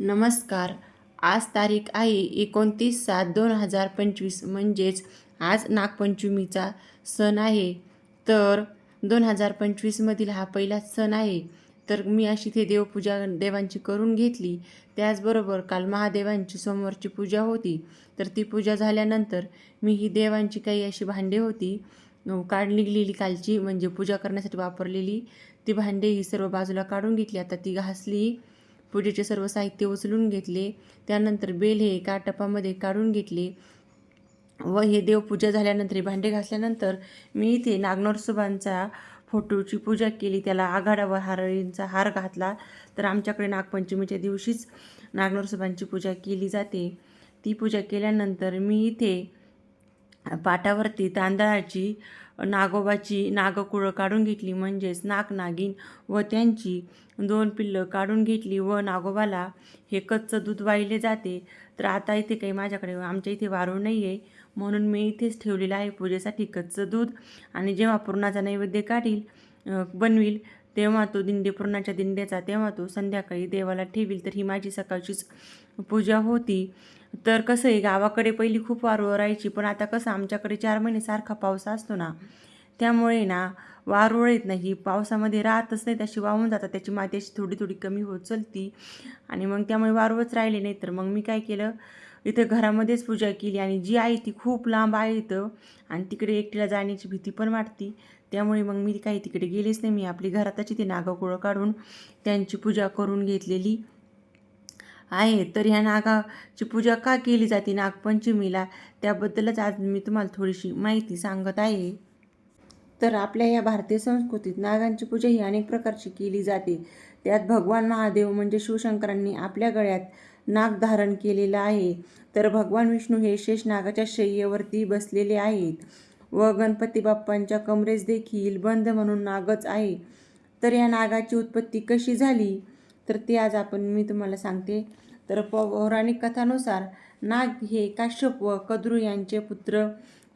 नमस्कार. आज तारीख आहे एकोणतीस सात दोन हजार पंचवीस. म्हणजेच आज नागपंचमीचा सण आहे. तर दोन हजार पंचवीसमधील हा पहिलाच सण आहे. तर मी अशी ते देवपूजा देवांची करून घेतली. त्याचबरोबर काल महादेवांची सोमवारची पूजा होती. तर ती पूजा झाल्यानंतर मी ही देवांची काही अशी भांडे होती. काढली काढ निघलेली कालची म्हणजे पूजा करण्यासाठी वापरलेली ती भांडे ही सर्व बाजूला काढून घेतली. आता ती घासली. पूजेचे सर्व साहित्य उचलून घेतले. त्यानंतर बेल हे एका टपामध्ये काढून घेतले व हे देवपूजा झाल्यानंतर भांडे घासल्यानंतर मी इथे नागनरसोबांचा फोटोची पूजा केली. त्याला आघाडा व हारळींचा हार घातला. तर आमच्याकडे नागपंचमीच्या दिवशीच नागनरसोबांची पूजा केली जाते. ती पूजा केल्यानंतर मी इथे पाटावरती तांदळाची नागोबाची नागकुळं काढून घेतली म्हणजेच नाग नागिन व त्यांची दोन पिल्लं काढून घेतली व नागोबाला हे कच्चं दूध वाहिले जाते. तर आता इथे काही माझ्याकडे आमच्या इथे वारू नाही आहे म्हणून मी इथेच ठेवलेलं आहे पूजेसाठी कच्चं दूध. आणि जेव्हा पूर्णाचा नैवेद्य काढील बनवील तेव्हा तो दिंडे पूर्णाच्या दिंड्याचा तेव्हा तो संध्याकाळी देवाला ठेवील तर ही माझी सकाळचीच पूजा होती. तर कसं आहे गावाकडे पहिली खूप वारू राहायची पण आता कसं आमच्याकडे चार महिने सारखा पाऊस असतो ना त्यामुळे ना वारुळ येत नाही पावसामध्ये राहतच नाही त्याशी वाहून जातात त्याची माती अशी थोडी थोडी कमी होत चलती. आणि मग त्यामुळे वारूळच राहिले नाही तर मग मी काय केलं इथं घरामध्येच पूजा केली आणि जी आहे ती खूप लांब आहे इथं आणि तिकडे एकटीला जाण्याची भीती पण वाटती. त्यामुळे मग मी काही तिकडे गेलेच नाही. मी आपली घरातच इथे नागाकुळं काढून त्यांची पूजा करून घेतलेली आहे. तर ह्या नागाची पूजा का केली जाते? नागपंचमीला? त्याबद्दलच आज मी तुम्हाला थोडीशी माहिती सांगत आहे. तर आपल्या या भारतीय संस्कृतीत नागांची पूजा ही अनेक प्रकारची केली जाते. त्यात भगवान महादेव म्हणजे शिवशंकरांनी आपल्या गळ्यात नाग धारण केलेलं आहे. तर भगवान विष्णू हे शेष नागाच्या शय्येवरती बसलेले आहेत व गणपती बाप्पांच्या कमरेस देखील बंद म्हणून नागच आहे. तर या नागाची उत्पत्ती कशी झाली? तर ते आज आपण मी तुम्हाला सांगते. तर पौराणिक कथानुसार नाग हे काश्यप व कद्रू यांचे पुत्र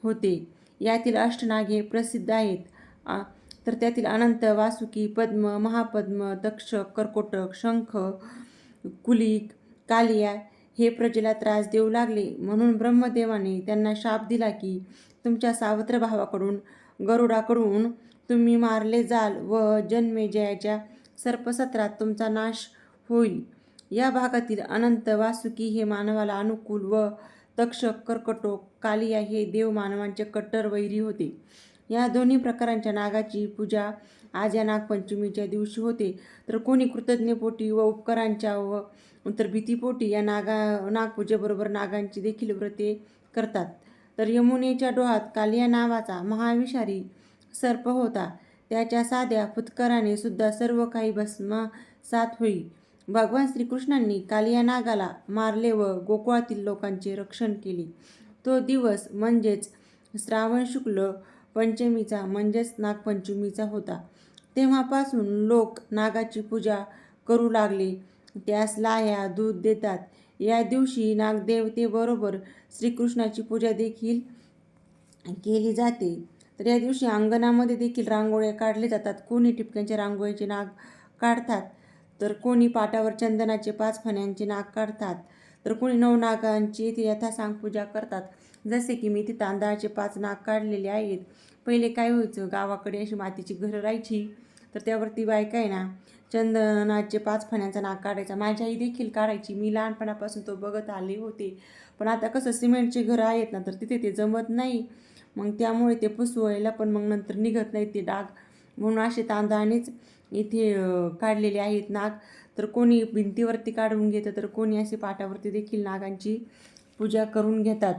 होते. यातील अष्टनाग हे प्रसिद्ध आहेत. आ, तर त्यातील अनंत वासुकी पद्म महापद्म दक्ष कर्कोटक शंख कुलिक कालिया हे प्रजेला त्रास देऊ लागले. म्हणून ब्रह्मदेवाने त्यांना शाप दिला की तुमच्या सावत्र भावाकडून गरुडाकडून तुम्ही मारले जाल व जन्मेजयाच्या सर्पसत्रात तुमचा नाश होईल. या भागातील अनंत वासुकी हे मानवाला अनुकूल व तक्षक कर्कटोक कालिया हे देव मानवांचे कट्टर वैरी होते. या दोन्ही प्रकारांच्या नागाची पूजा आज या नागपंचमीच्या दिवशी होते. तर कोणी कृतज्ञपोटी व उपकारांच्या व तर भीतीपोटी या नागा नागपूजेबरोबर नागांची देखील व्रते करतात. तर यमुनेच्या डोहात कालिया नावाचा महाविषारी सर्प होता. त्याच्या साध्या फुतकराने सुद्धा सर्व काही भस्मासात होई. भगवान श्रीकृष्णांनी कालिया नागाला मारले व गोकुळातील लोकांचे रक्षण केले. तो दिवस म्हणजेच श्रावण शुक्ल पंचमीचा म्हणजेच नागपंचमीचा होता. तेव्हापासून लोक नागाची पूजा करू लागले. त्यास लाह्या दूध देतात. या दिवशी नागदेवतेबरोबर श्रीकृष्णाची पूजा देखील केली जाते. तर या दिवशी अंगणामध्ये देखील रांगोळ्या काढले जातात. कोणी टिपक्यांच्या रांगोळीचे नाग काढतात तर कोणी पाटावर चंदनाचे पाच फण्यांचे नाग काढतात तर कोणी नवनागांची इथे यथासांग पूजा करतात. जसे की मी इथे तांदळाचे पाच नाग काढलेले आहेत. पहिले काय व्हायचं? गावाकडे अशी मातीची घरं राहायची. तर त्यावरती बायका आहे ना चंदनाचे पाच फण्यांचा नाग काढायचा. माझी आई देखील काढायची. मी लहानपणापासून तो बघत आले होते. पण आता कसं सिमेंटचे घरं आहेत ना तर तिथे ते जमत नाही. मग त्यामुळे ते पुसवायला पण मग नंतर निघत नाही ते डाग. म्हणून असे तांदळानेच इथे काढलेले आहेत नाग. तर कोणी भिंतीवरती काढून घेतं तर कोणी असे पाटावरती देखील नागांची पूजा करून घेतात.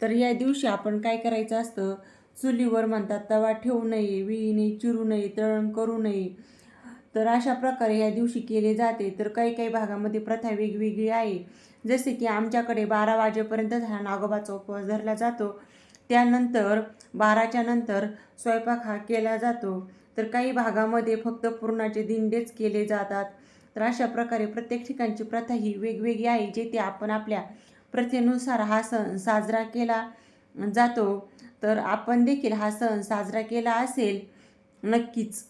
तर या दिवशी आपण काय करायचं असतं? चुलीवर म्हणतात तवा ठेवू नये विहिने चिरू नये तळण करू नये. तर अशा प्रकारे या दिवशी केले जाते. तर काही काही भागामध्ये प्रथा वेगवेगळी आहे. जसे की आमच्याकडे बारा वाजेपर्यंत हा नागोबाचा उपवास धरला जातो. त्यानंतर बाराच्या नंतर स्वयंपाक हा केला जातो. तर काही भागामध्ये फक्त पूर्णाचे दिंडेच केले जातात. तर अशा प्रकारे प्रत्येक ठिकाणची प्रथा ही वेगवेगळी आहे जेथे आपण आपल्या प्रथेनुसार हा सण साजरा केला जातो. तर आपण देखील हा सण साजरा केला असेल नक्कीच.